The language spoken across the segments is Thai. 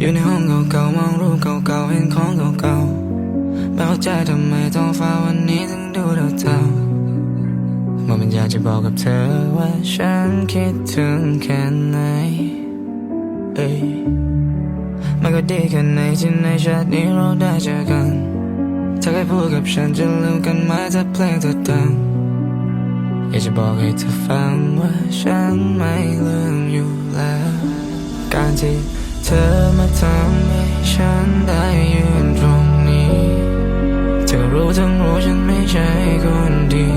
อยู่ในห้องเก่าๆมองรูปเก่าๆเห็นของเก่าๆไม่เข้าใจทำไมท้องฟ้าวันนี้ถึงดูเท่าๆมันอยากจะบอกกับเธอว่าฉันคิดถึงแค่ไหนเอ้ยมันก็ดีแค่ไหนที่ในชาตินี้เราได้เจอกันเธอเคยพูดกับฉันจะลืมกันไหมถ้าเพลงเธอดังอยากจะบอกให้เธอฟังว่าฉันไม่ลืมอยู่แล้ว การที่ ธอมาทำให้ฉันได้ยืนตรงนี้ เธอรู้ทั้งรู้ฉันไม่ใช่คนดี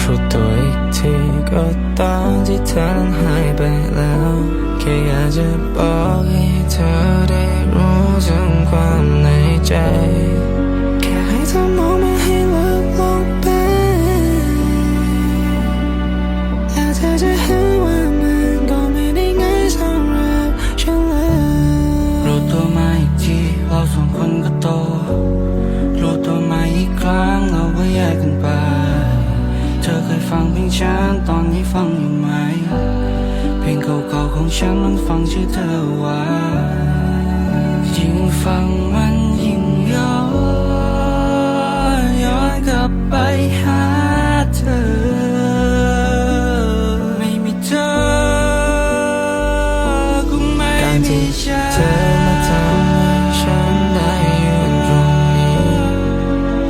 รู้ตัวอีกทีก็ตอนที่เธอนั้นหายไปแล้ว แค่อยากจะบอกให้เธอได้รู้ถึงความ ฟังเพลงฉันตอนนี้ฟังอยู่ไหม เพลงเก่าๆของฉันมันฟังชื่อเธอไว้ยิ่งฟังมันยิ่งย้อนย้อนกลับไปหาเธอไม่มีเธอคงไม่การที่เธอมาทำให้ฉันได้ยืนตรงนี้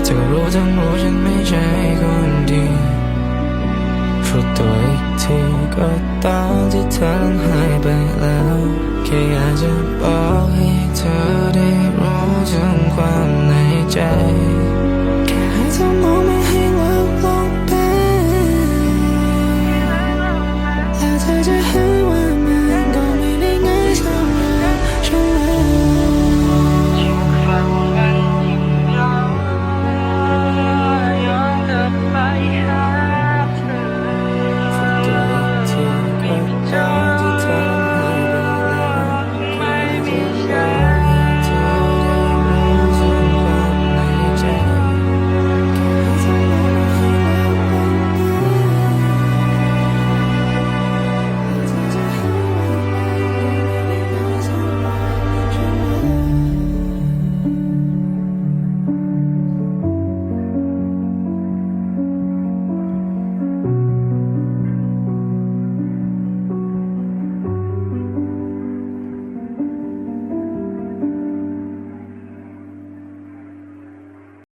เธอรู้ทั้งรู้ฉันไม่ใช่คนดี ก็ตอนที่เธอหายไปแล้วแค่อยากจะบอก